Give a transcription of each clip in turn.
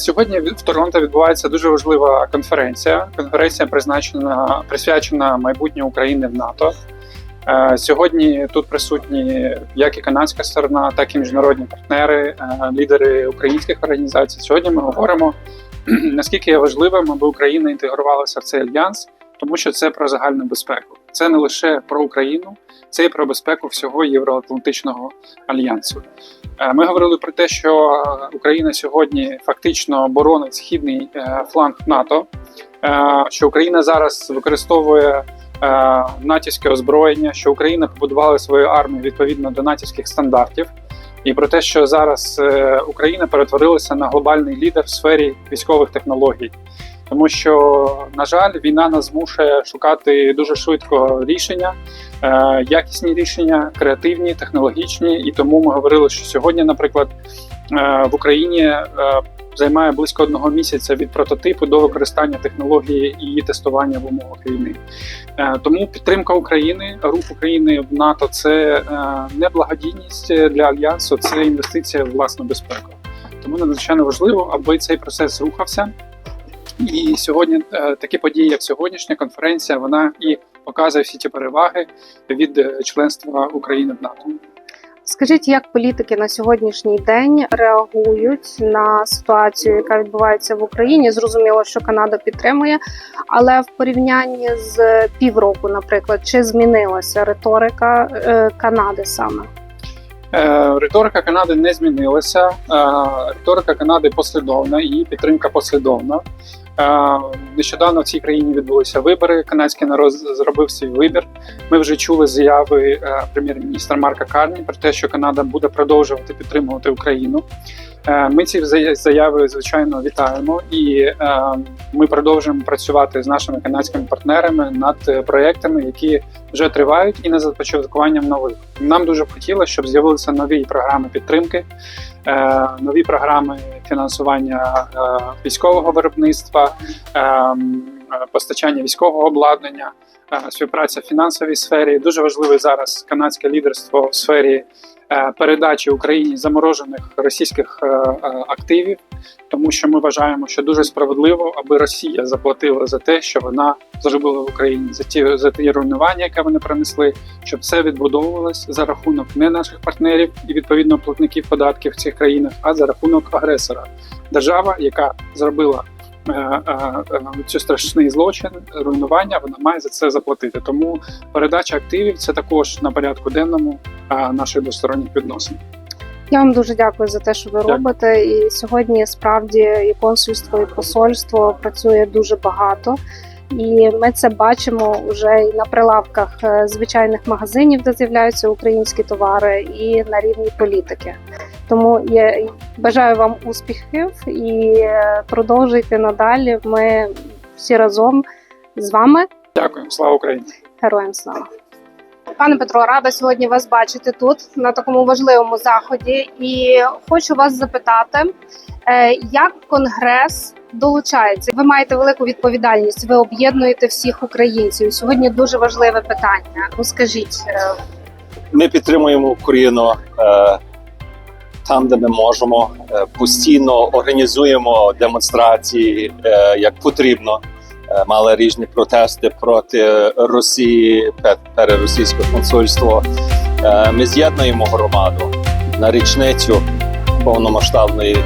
Сьогодні в Торонто відбувається дуже важлива конференція. Конференція призначена присвячена майбутнє України в НАТО. Е, Сьогодні тут присутні як і канадська сторона, так і міжнародні партнери, е, лідери українських організацій. Сьогодні ми говоримо наскільки є важливим, аби Україна інтегрувалася в цей альянс, тому що це про загальну безпеку. Це не лише про Україну, це і про безпеку всього Євроатлантичного альянсу. Е, Ми говорили про те, що е, Україна сьогодні фактично боронить східний е, фланг НАТО, що Україна зараз використовує натівське озброєння, що Україна побудувала свою армію відповідно до натівських стандартів, і про те, що зараз Україна перетворилася на глобальний лідер в сфері військових технологій. Тому що, на жаль, війна нас змушує шукати дуже швидко рішення, е, якісні рішення, креативні, технологічні. І тому ми говорили, що сьогодні, наприклад, е, в Україні е, займає близько одного місяця від прототипу до використання технології і її тестування в умовах війни. Тому підтримка України, рух України в НАТО це не благодійність для альянсу, це інвестиція в власну безпеку. Тому надзвичайно важливо, аби цей процес рухався. І сьогодні е, такі події, як сьогоднішня конференція, вона і показує всі ті переваги від е, членства України в НАТО. Скажіть, як політики на сьогоднішній день реагують на ситуацію, яка відбувається в Україні? Зрозуміло, що Канада підтримує, але в порівнянні з півроку, наприклад, чи змінилася риторика е, Канади саме? Риторика Канади не змінилася. Риторика Канади послідовна, її підтримка послідовна. Нещодавно в цій країні відбулися вибори. Канадський народ зробив свій вибір. Ми вже чули заяви е, прем'єр-міністра Марка Карні про те, що Канада буде продовжувати підтримувати Україну. Е, Ми ці заяви звичайно вітаємо, і е, ми продовжуємо працювати з нашими канадськими партнерами над проектами, які вже тривають, і над започаткуванням нових. Нам дуже б хотілося, щоб з'явилися нові програми підтримки, нові програми фінансування е, військового виробництва, е, е, постачання військового обладнання, е, співпраця в фінансовій сфері. Дуже важливе зараз канадське лідерство в сфері е, передачі Україні заморожених російських е, е, активів, тому що ми вважаємо, що дуже справедливо, аби Росія заплатила за те, що вона зробила в Україні, за ті за ті руйнування, яке вони принесли, щоб це відбудовувалось за рахунок не наших партнерів і відповідно платників податків в цих країнах, а за рахунок агресора. Держава, яка зробила е, е, е, цю страшний злочин, руйнування, вона має за це заплатити. Тому передача активів це також на порядку денному наших двосторонніх відносин. Я вам дуже дякую за те, що ви Дякую. робите. І сьогодні справді і консульство, і посольство працює дуже багато. І ми це бачимо вже і на прилавках е, звичайних магазинів, де з'являються українські товари, і на рівні політики. Тому я бажаю вам успіхів і е, продовжуйте надалі. Ми всі разом з вами. Дякую, слава Україні! Героям слава. Пане Петро, рада сьогодні вас бачити тут на такому важливому заході. І хочу вас запитати, е, як конгрес долучається? Ви маєте велику відповідальність. Ви об'єднуєте всіх українців. Сьогодні дуже важливе питання. Розкажіть, е, Ми підтримуємо Україну е, там, де ми можемо. Е, постійно організуємо демонстрації як потрібно. Мали різні протести проти Росії, пе- переросійське консульство. Е, ми з'єднуємо громаду на річницю повномасштабної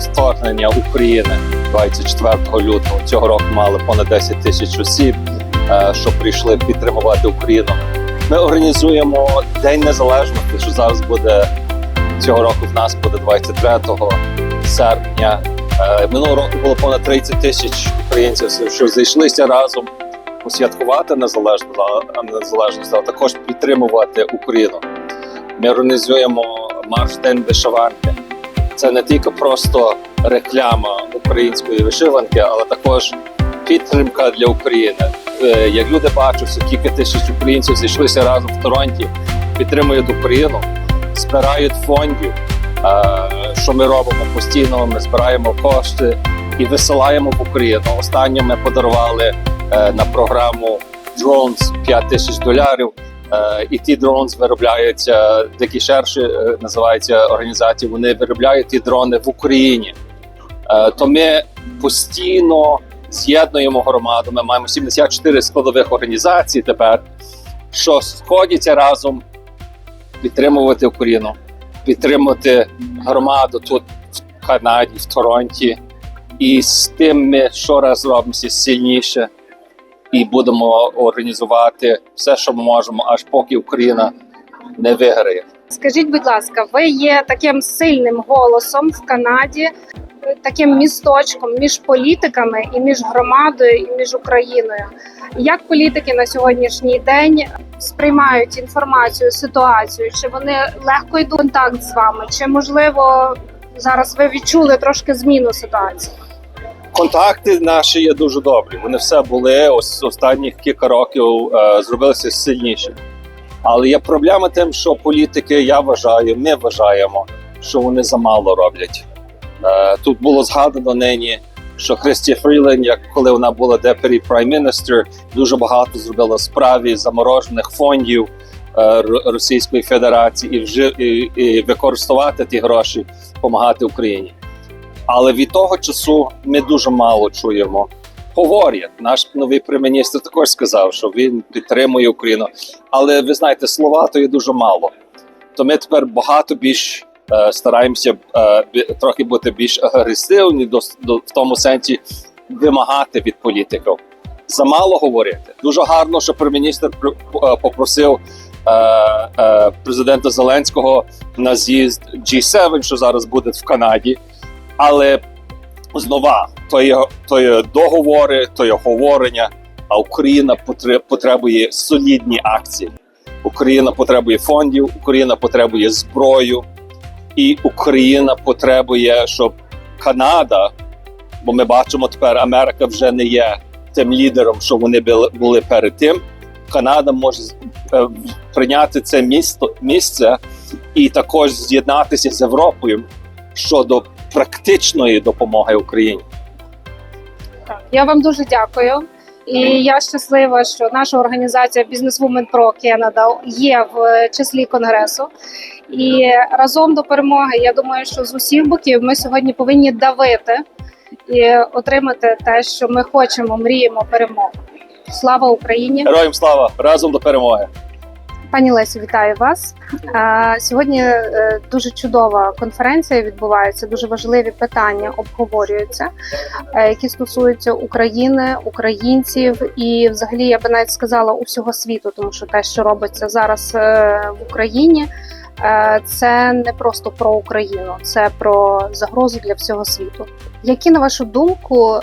вторгнення України 24 лютого. Цього року мали понад 10 тисяч осіб, е, що прийшли підтримувати Україну. Ми організуємо День Незалежності, що зараз буде цього року. В нас буде 23 серпня. Е, Минулого року було понад 30 тисяч українців, що зайшлися разом посвяткувати незалежність, а- незалежність, а також підтримувати Україну. Ми організуємо марш День вишиванки. Це не тільки просто реклама української вишиванки, але також підтримка для України. Е, Як люди бачать, що кілька тисяч українців зійшлися разом в Торонті, підтримують Україну, збирають фондів. Е, Що ми робимо постійно? Ми збираємо кошти і висилаємо в Україну. Останнє ми подарували е, на програму Drones 5 тисяч доларів. Е, І ті drones виробляються, дикі шерші е, називається організація. Вони виробляють ті дрони в Україні. Е, то ми постійно з'єднуємо громаду. Ми маємо 74 складових організацій тепер, що сходяться разом підтримувати Україну, підтримувати громаду тут в Канаді, в Торонті. І з тим ми щораз робимося сильніше і будемо організувати все, що ми можемо, аж поки Україна не виграє. Скажіть, будь ласка, ви є таким сильним голосом в Канаді, таким місточком між політиками і між громадою, і між Україною. Як політики на сьогоднішній день сприймають інформацію, ситуацію? Чи вони легко йдуть контакт з вами? Чи можливо зараз ви відчули трошки зміну ситуації? Контакти наші є дуже добрі. Вони все були ось останніх кілька років е, зробилися сильніші. Але є проблема тим, що політики, я вважаю, ми вважаємо, що вони замало роблять. Е, тут було згадано нині, що Христі Фрілен, як коли вона була Prime Minister, дуже багато зробила справі заморожених фондів е, Російської Федерації і, вжи, і, і використовувати ті гроші, допомагати Україні. Але від того часу ми дуже мало чуємо. Говорять, наш новий прем'єр-міністр також сказав, що він підтримує Україну. Але ви знаєте, слова то є дуже мало. То ми тепер багато більш е, стараємося е, трохи бути більш агресивні до, до в тому сенсі вимагати від політиків. Замало говорити. Дуже гарно, що прем'єр-міністр пр- е, попросив е, е, президента Зеленського на з'їзд G7, що зараз буде в Канаді. Але знова то є, то є договори, то є говорення. А Україна потре- потребує солідні акції. Україна потребує фондів, Україна потребує зброю, і Україна потребує, щоб Канада, бо ми бачимо тепер, Америка вже не є тим лідером, що вони були перед тим. Канада може е, прийняти це місто місце і також з'єднатися з Європою щодо практичної допомоги Україні. Я вам дуже дякую. І я щаслива, що наша організація Businesswomen Pro Canada є в числі конгресу. І разом до перемоги. Я думаю, що з усіх боків ми сьогодні повинні давити і отримати те, що ми хочемо, мріємо перемогу. Слава Україні! Героям слава разом до перемоги! Пані Лесю, вітаю вас. Сьогодні е, дуже чудова конференція відбувається. Дуже важливі питання обговорюються, е, які стосуються України, українців і, взагалі, я би навіть сказала усього світу, тому що те, що робиться зараз е, в Україні, це не просто про Україну, це про загрозу для всього світу. Які на вашу думку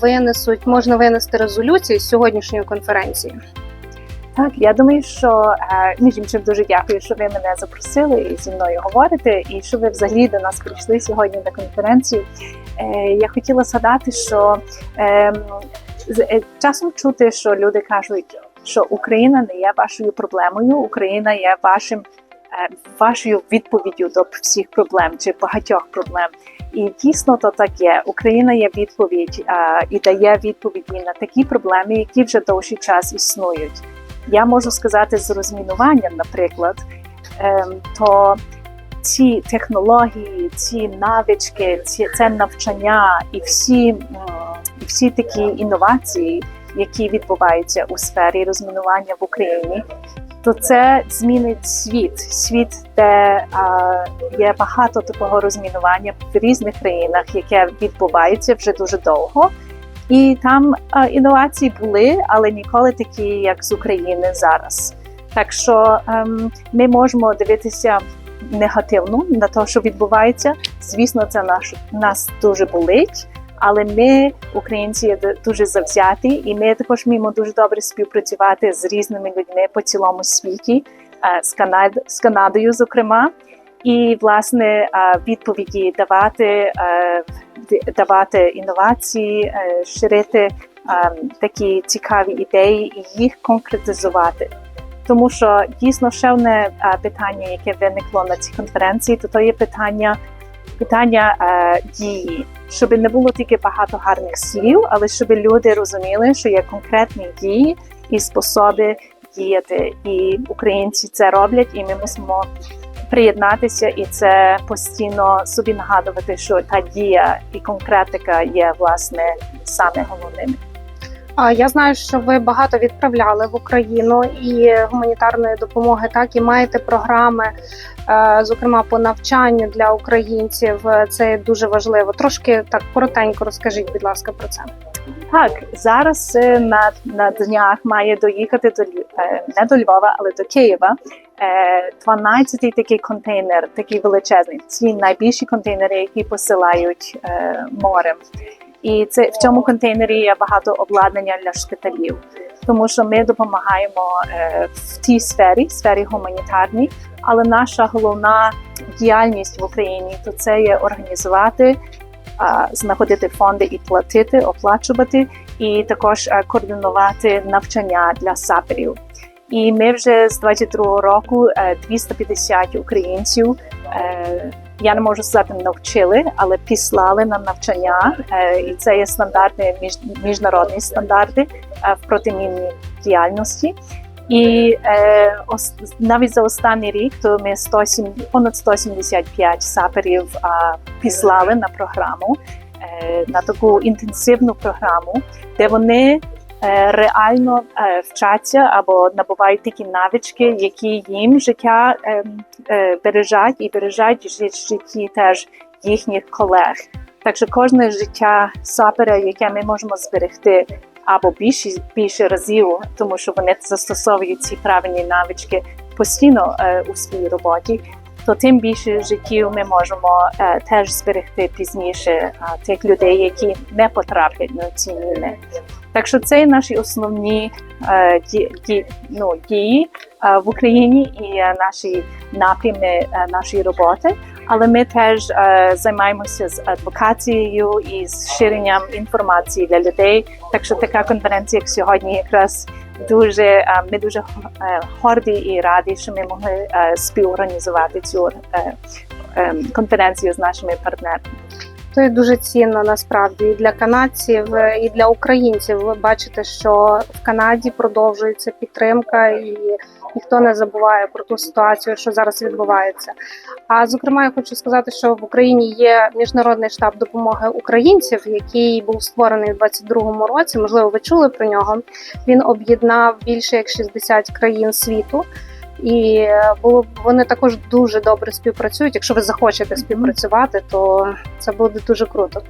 винесуть можна винести резолюції з сьогоднішньої конференції? Так, я думаю, що е, між іншим дуже дякую, що ви мене запросили і зі мною говорити, і що ви взагалі до нас прийшли сьогодні на конференцію. Е, я хотіла згадати, що е, з- е, часом чути, що люди кажуть, що Україна не є вашою проблемою, Україна є вашим. Вашою відповіддю до всіх проблем чи багатьох проблем, і дійсно то так є. Україна є відповідь е, і дає відповіді на такі проблеми, які вже довший час існують. Я можу сказати з розмінуванням, наприклад, ем, то ці технології, ці навички, ці це навчання і всі, і всі такі інновації, які відбуваються у сфері розмінування в Україні, то це змінить світ, світ, де а, є багато такого розмінування в різних країнах, яке відбувається вже дуже довго. І там а, інновації були, але ніколи такі, як з України зараз. Так що ем, ми можемо дивитися негативно на те, що відбувається. Звісно, це наш нас дуже болить. Але ми, українці, дуже завзяті, і ми також вміємо дуже добре співпрацювати з різними людьми по цілому світі, е, з Канад з Канадою, зокрема, і власне відповіді давати, давати інновації, е, ширити такі цікаві ідеї і їх конкретизувати. Тому що дійсно ще одне питання, яке виникло на цій конференції, то то є питання, питання дії, щоб не було тільки багато гарних слів, але щоб люди розуміли, що є конкретні дії і способи діяти. І українці це роблять, і ми мусимо приєднатися, і це постійно собі нагадувати, що та дія і конкретика є власне саме головним. А я знаю, що ви багато відправляли в Україну і гуманітарної допомоги, так і маєте програми, е, зокрема по навчанню для українців. Це дуже важливо. Трошки так коротенько розкажіть, будь ласка, про це. Так, зараз е, на, на днях має доїхати до е, не до Львова, але до Києва. 12-й такий контейнер, такий величезний. Ці найбільші контейнери, які посилають е, морем. І це в цьому контейнері є багато обладнання для шпиталів, тому що ми допомагаємо е, в тій сфері, сфері гуманітарній. Але наша головна діяльність в Україні то це є організувати, знаходити фонди і платити, оплачувати, і також е, координувати навчання для саперів. І ми вже з 22 року е, 250 українців. е, Я не можу сказати, навчили, але післали на навчання, Е, і це є стандарти, між, міжнародні стандарти е, в протимінній діяльності. І е, ос, навіть за останній рік то ми 107, понад 175 саперів а, післали на програму, е, на таку інтенсивну програму, де вони е, реально е, вчаться або набувають такі навички, які їм життя е, е, бережать і бережать жит- житті теж їхніх колег. Так що кожне життя сапера, яке ми можемо зберегти або більше, більше разів, тому що вони застосовують ці правильні навички постійно е, у своїй роботі, то тим більше життів ми можемо е, теж зберегти пізніше а, тих людей, які не потраплять на ці міни. Так що це наші основні е, ді, ді, ну, дії е, в Україні і е, наші напрями е, нашої роботи. Але ми теж е, займаємося з адвокацією і з ширенням інформації для людей. Так що така конференція, як сьогодні, якраз дуже е, ми дуже е, горді і раді, що ми могли е, співорганізувати цю е, е, конференцію з нашими партнерами. То є дуже цінно насправді і для канадців, е, і для українців. Ви бачите, що в Канаді продовжується підтримка, і ніхто не забуває про ту ситуацію, що зараз відбувається. А зокрема, я хочу сказати, що в Україні є міжнародний штаб допомоги українців, який був створений у 22-му році. Можливо, ви чули про нього. Він об'єднав більше як 60 країн світу. І е, було вони також дуже добре співпрацюють. Якщо ви захочете співпрацювати, то це буде дуже круто.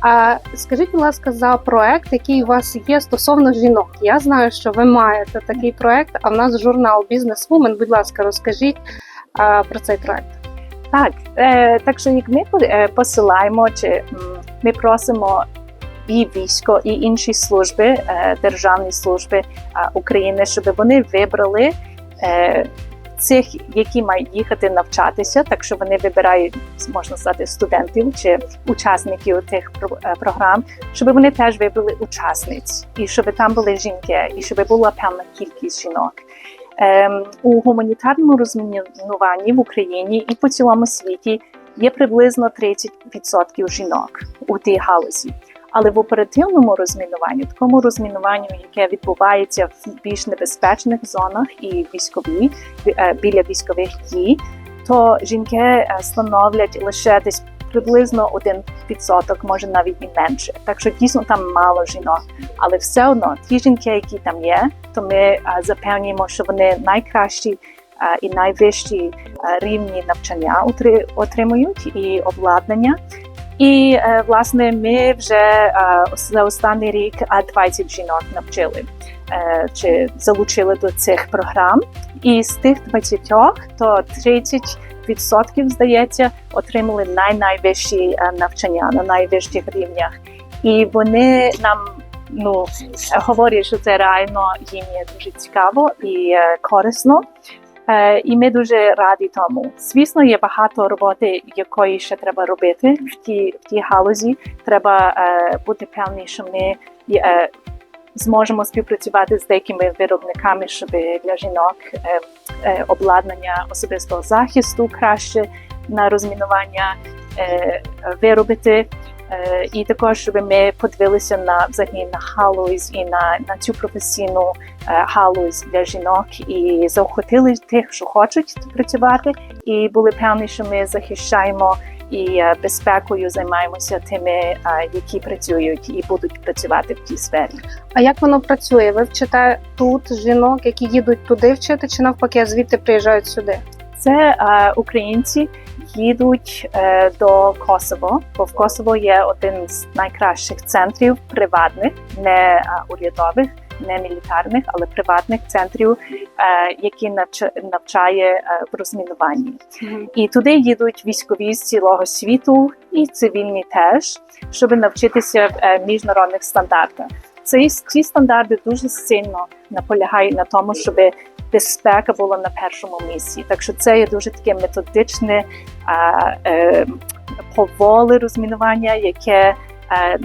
А скажіть, будь ласка, за проект, який у вас є стосовно жінок. Я знаю, що ви маєте такий проект. А в нас журнал Businesswoman. Будь ласка, розкажіть про цей проект. Так, е, так що як ми е, посилаємо, чи ми просимо і військо, і інші служби, державні служби України, щоб вони вибрали цих, які мають їхати навчатися, так що вони вибирають, можна сказати, студентів чи учасників тих е, програм, щоб вони теж вибрали учасниць, і щоб там були жінки, і щоб була певна кількість жінок. Ем, у гуманітарному розмінуванні в Україні і по цілому світі є приблизно 30% жінок у тій галузі. Але в оперативному розмінуванні, такому розмінуванню, яке відбувається в більш небезпечних зонах і військові е, біля військових дій, то жінки е, становлять лише десь приблизно 1%, може навіть і менше. Так що дійсно там мало жінок. Але все одно ті жінки, які там є, то ми е, запевнюємо, що вони найкращі і найвищі рівні навчання отримують і обладнання. І е, власне ми вже е, за останній рік а, 20 жінок навчили е, чи залучили до цих програм. І з тих 20 то 30% здається отримали най-найвищі е, навчання на найвищих рівнях. І вони нам ну говорять, що це реально їм є дуже цікаво і корисно. Е, і ми дуже раді тому. Звісно, є багато роботи, якої ще треба робити в тій, в тій галузі. Треба е, бути певні, що ми е, зможемо співпрацювати з деякими виробниками, щоб для жінок обладнання особистого захисту краще на розмінування виробити. Е, І також, щоб ми подивилися на взагалі на галузь і на, на цю професійну е, галузь для жінок і заохотили тих, що хочуть працювати, і були певні, що ми захищаємо і е, безпекою займаємося тими, е, які працюють і будуть працювати в тій сфері. А як воно працює? Ви вчите тут жінок, які їдуть туди вчити, чи навпаки, звідти приїжджають сюди? Це е, українці їдуть е, до Косово, бо в Косово є один з найкращих центрів приватних, не е, урядових, не мілітарних, але приватних центрів, е, які навча- навчає е, в розмінуванні. І туди їдуть військові з цілого світу і цивільні теж, щоб навчитися е, міжнародних стандартах. Ці, ці стандарти дуже сильно наполягають на тому, щоб безпека була на першому місці. Так що це є дуже таке методичне е, поволе розмінування, яке е,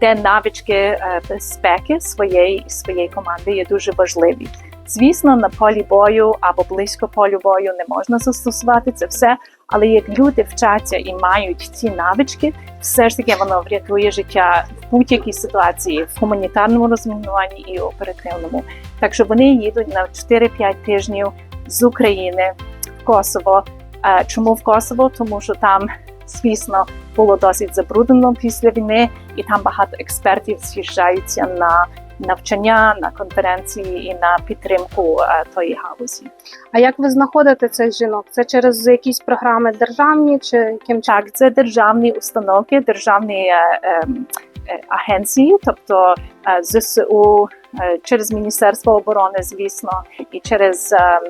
де навички е, безпеки своєї своєї команди є дуже важливі. Звісно, на полі бою або близько полю бою не можна застосувати це все, але як люди вчаться і мають ці навички, все ж таки воно врятує життя в будь-якій ситуації, в гуманітарному розмінуванні і оперативному. Так що вони їдуть на 4-5 тижнів з України в Косово. Е, Чому в Косово? Тому що там, звісно, було досить забруднено після війни, і там багато експертів з'їжджаються на навчання, на конференції і на підтримку е, тої галузі. А як ви знаходите цих жінок? Це через якісь програми державні чи яким? Так, це державні установки, державні е, ем, е, агенції, тобто е, ЗСУ е, через Міністерство оборони, звісно, і через е, е,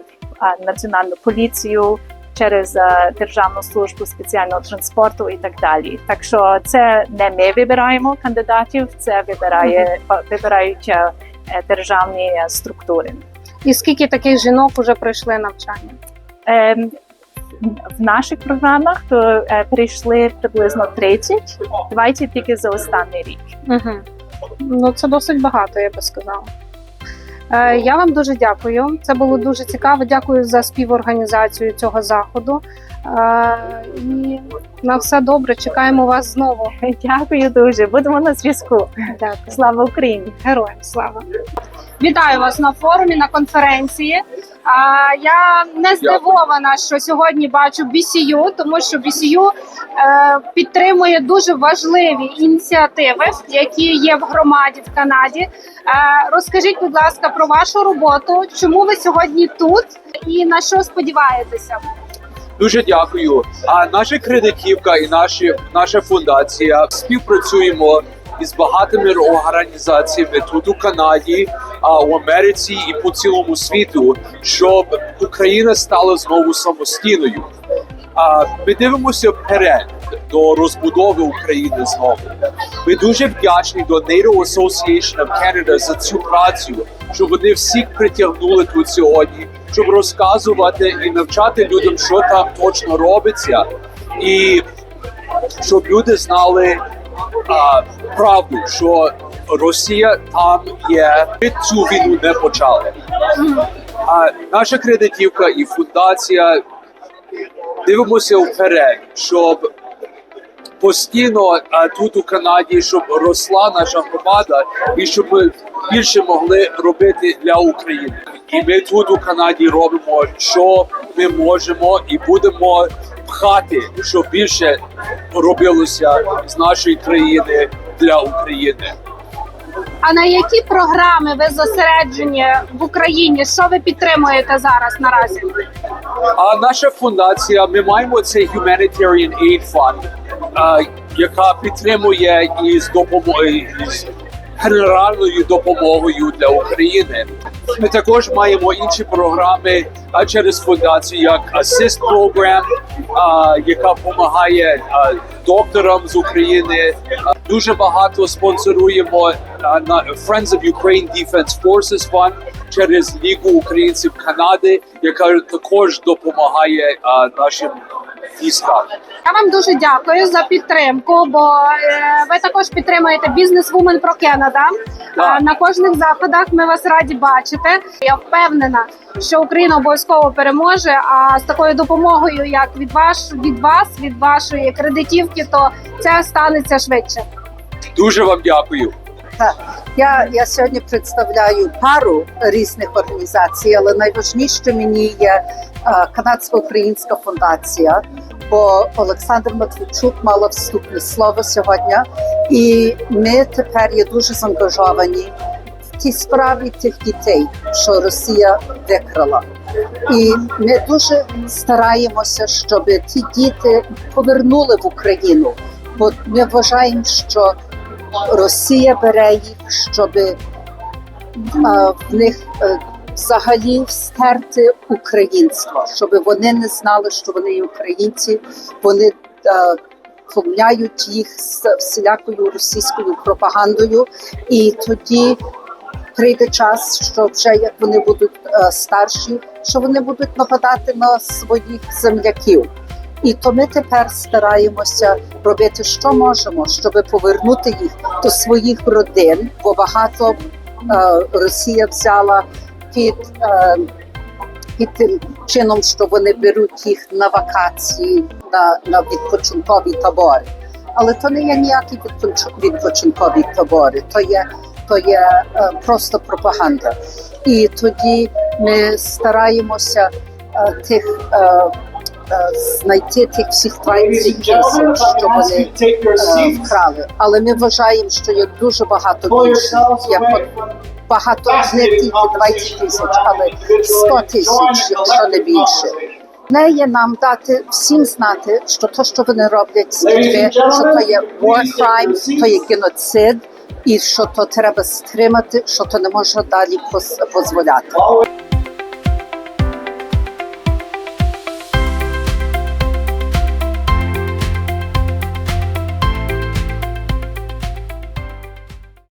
національну поліцію. Через е, Державну службу спеціального транспорту і так далі. Так що це не ми вибираємо кандидатів, це вибирає вибирають е, е, державні е, структури. І скільки таких жінок вже пройшли навчання? Ем, В наших програмах то е, прийшли приблизно 30, 20 тільки за останній рік. Угу. Ну це досить багато, я би сказала. Е, Я вам дуже дякую. Це було дуже цікаво. Дякую за співорганізацію цього заходу. Е, І на все добре. Чекаємо вас знову. Дякую дуже. Будемо на зв'язку. Дякую. Слава Україні! Героям слава! Вітаю вас на форумі на конференції. А я не здивована, що сьогодні бачу BCU, тому що BCU е, підтримує дуже важливі ініціативи, які є в громаді в Канаді. Е, розкажіть, будь ласка, про вашу роботу. Чому ви сьогодні тут і на що сподіваєтеся? Дуже дякую. А наша кредитівка і наші наша фундація співпрацюємо із багатими організаціями тут у Канаді, а у Америці і по цілому світу, щоб Україна стала знову самостійною. Ми дивимося вперед до розбудови України знову. Ми дуже вдячні до NATO Association of Canada за цю працю, що вони всіх притягнули тут сьогодні, щоб розказувати і навчати людям, що там точно робиться, і щоб люди знали а, правду, що Росія там є. Цю війну не почали. А наша кредитівка і фундація дивимося вперед, щоб постійно а, тут у Канаді, щоб росла наша громада, і щоб ми більше могли робити для України. І ми тут у Канаді робимо, що ми можемо, і будемо пхати, щоб більше робилося з нашої країни для України. А на які програми ви зосереджені в Україні? Що ви підтримуєте зараз наразі? А наша фундація, ми маємо цей Humanitarian Aid Fund, яка підтримує із допомогою генеральною допомогою для України. Ми також маємо інші програми а, через фундацію, як Assist Program, яка допомагає докторам з України. Дуже багато спонсоруємо на Friends of Ukraine Defense Forces Fund через Лігу українців Канади, яка також допомагає нашим військах. Я вам дуже дякую за підтримку, бо е, ви також підтримуєте бізнес Women про Canada. Так. Е, На кожних заходах ми вас раді бачити. Я впевнена, що Україна обов'язково переможе. А з такою допомогою, як від ваш від вас, від вашої кредитівки, то це станеться швидше. Дуже вам дякую. Я, я сьогодні представляю пару різних організацій, але найважніше мені є е, канадсько-українська фундація. Бо Олександр Матвійчук мала вступне слово сьогодні, і ми тепер є дуже заангажовані в тій справі тих дітей, що Росія викрала. І ми дуже стараємося, щоб ті діти повернули в Україну, бо ми вважаємо, що Росія бере їх, щоб е, в них е, взагалі стерти українство, щоб вони не знали, що вони українці, вони е, помняють їх з всілякою російською пропагандою, і тоді прийде час, що вже як вони будуть е, старші, що вони будуть нападати на своїх земляків. І то ми тепер стараємося робити, що можемо, щоб повернути їх до своїх родин, бо багато е, Росія взяла під, е, під тим чином, що вони беруть їх на вакації, на, на відпочинкові табори. Але то не є ніякі відпочинкові табори, то є, то є е, просто пропаганда. І тоді ми стараємося е, тих. Е, Знайти тих всіх 20 тисяч, що вони вкрали. Але ми вважаємо, що є дуже багато більше. Є багато не тільки 20 тисяч, але 100 тисяч, якщо не більше. Не є нам дати всім знати, що то, що вони роблять з дітьми, що то є war crime, то є геноцид, і що то треба стримати, що то не можна далі дозволяти.